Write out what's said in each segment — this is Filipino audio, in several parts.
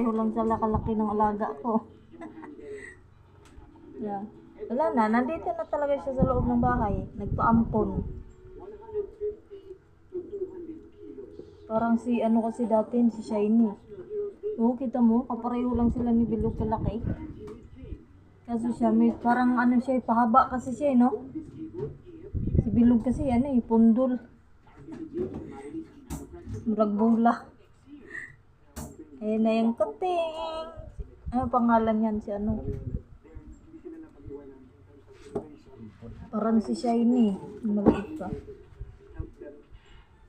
Pero lang sa lakalaki ng alaga ko. yeah. Wala na, nandito na talaga siya sa loob ng bahay. Nagpaampon. Parang si ano kasi dati, si Shiny. Oo, kita mo, kapareho lang sila ni Bilog kalaki. Kasi siya, may parang ano siya, pahaba kasi siya, eh, no? Si Bilog kasi, ano eh, pundol. Murag bula. Ayan na yung kuting. Ano pangalan yan si ano? Parang si Shiny. Maliit pa.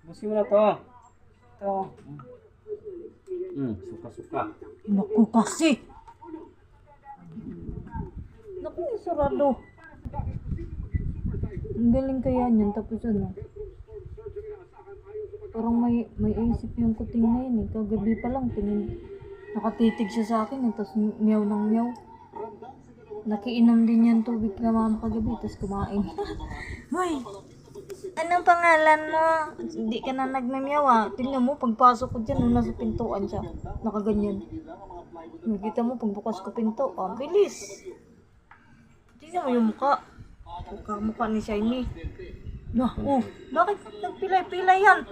Busi mo na to. Ito. Hmm, suka-suka. Naku kasi! Naku, sarado. Ang galing kaya niyan. Tapos ano? Parang may may isip yung kuting na yun eh. Kagabi pa lang, tingin, nakatitig siya sa akin eh. Tapos meow ng meow. Nakiinom din yan tubig na mama kagabi, tapos kumain. Hoy! Anong pangalan mo? Hindi ka na nagmamyaw ah. Tingnan mo, pagpasok ko dyan, nung nasa pintuan siya. Nakaganyan. Nakita mo, pagbukas ko pinto, ah, bilis. Tingnan mo yung mukha. Mukha, mukha ni Shiny. Na, oh, bakit nagpilay-pilay yan?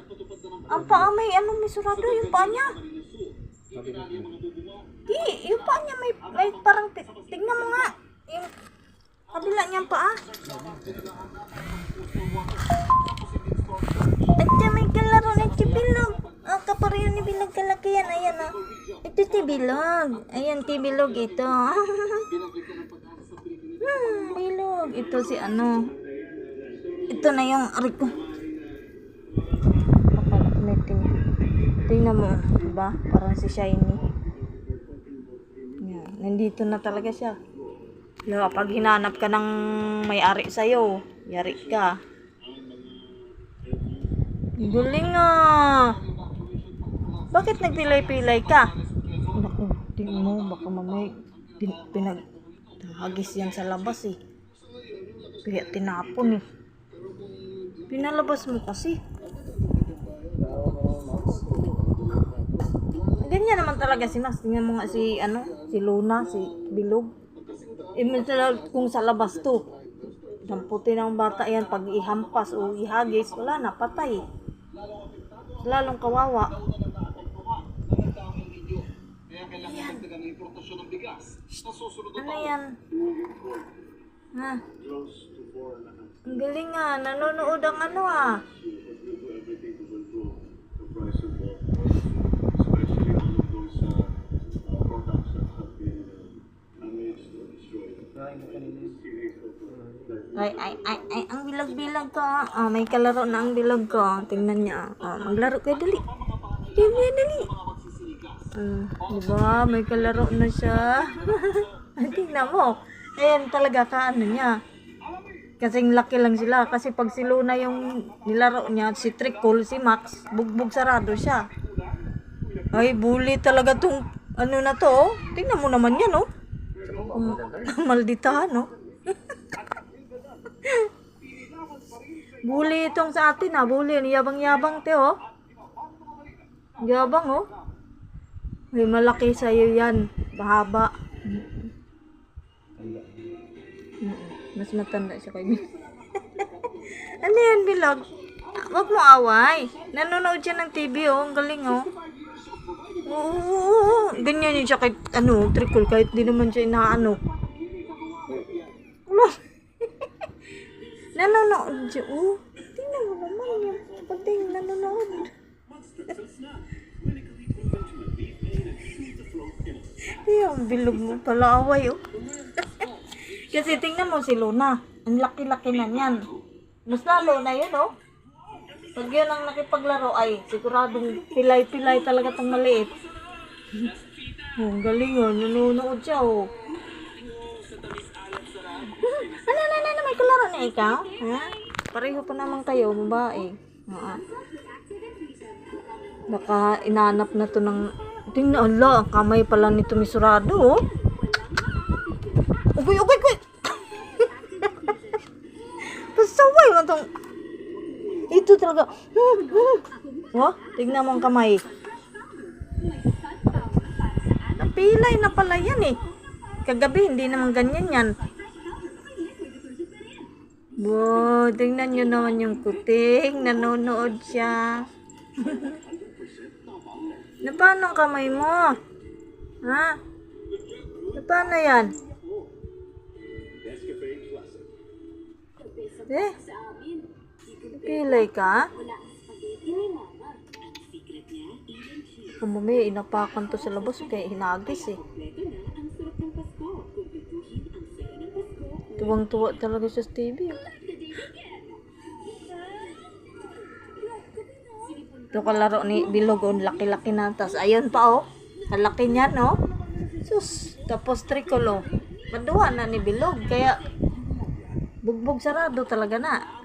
Ang paa may, ano, may surado yung paa niya. Di, yung paa niya may, may parang, ti- tingnan mo nga. Yung kabila niyang paa. At siya may kalaro na si Bilog. Ah, kapareho ni Bilog kalaki yan. Ayan ah. Ito si Bilog. Ayan, si Bilog ito. hmm, Bilog. Ito si ano. Ito na yung aray ko. Kapalak na tingnan. Mo, diba? Parang si Shiny. Yan. Nandito na talaga siya. Kaya pag hinanap ka ng may-ari sa'yo, yari ka. Galing ah! Bakit nagpilay-pilay ka? Naku, tingnan mo, baka mamay pin, pinag... Hagis yan sa labas eh. Kaya tinapon eh. Pinalabas mo kasi. Ganyan naman talaga si Max. Tingnan mo nga si, ano, si Luna, si Bilog. Eh, minsan kung sa labas to, damputin ng bata yan pag ihampas o ihagis, wala na, patay. Lalong kawawa. Ano yan? Ha? Ang galing nga, nanonood ang ano ah. Ay, ay, ay, ay, ang bilag-bilag ko. Ah, may kalaro na ang bilag ko. Tingnan niya. Ah, maglaro kayo, dali. Dali, dali. Hmm, diba? May kalaro na siya. Tingnan mo. Ayan talaga ka, ano niya. Kasing laki lang sila. Kasi pag si Luna yung nilaro niya, si Trickle, si Max, bugbog sarado siya. Ay, bully talaga tong ano na to. oh. Tingnan mo naman yan, oh. Um, malditahan, oh. Bully itong sa atin ah, bully. Yabang-yabang te oh. Yabang oh. May malaki sa'yo yan. Bahaba. Mas matanda siya kay Ano yan, Bilog? Huwag mo away. Nanonood siya ng TV oh. Ang galing oh. Oo, ganyan yun siya kahit ano, trickle, kahit di naman siya inaano. Ano? Nanonood siya. Oh, tingnan mo naman yung pating nanonood. Yung bilog mo pala away, oh. Kasi tingnan mo si Luna. Ang laki-laki na niyan. Mas lalo na yun, oh. Pag yun ang nakipaglaro ay siguradong pilay-pilay talaga tong maliit. oh, ang galing oh. Nanonood siya, oh. Ano, ano, ano, may kalaro na ikaw? Ha? Pareho pa naman kayo, babae. Oo. Baka inanap na to ng... Tingnan, ala, kamay pala nito misurado, oh. Ugoy, ugoy, ugoy! Pasaway mo tong... Ito talaga. Oh, tingnan mo ang kamay. Napilay na pala yan eh. Kagabi, hindi naman ganyan yan. Bo, tingnan nyo naman yung kuting. Nanonood siya. na paano ang kamay mo? Ha? Na paano yan? Eh? Pilay ka? Mamaya inapakan to sa labas kaya hinagis eh. Tuwang-tuwa talaga sa TV. Ito kalaro ni Bilog, oh, laki-laki na. Tapos ayun pa oh, ang laki niya no. Sus, tapos tricolo. Maduwa na ni Bilog, kaya bugbog sarado talaga na.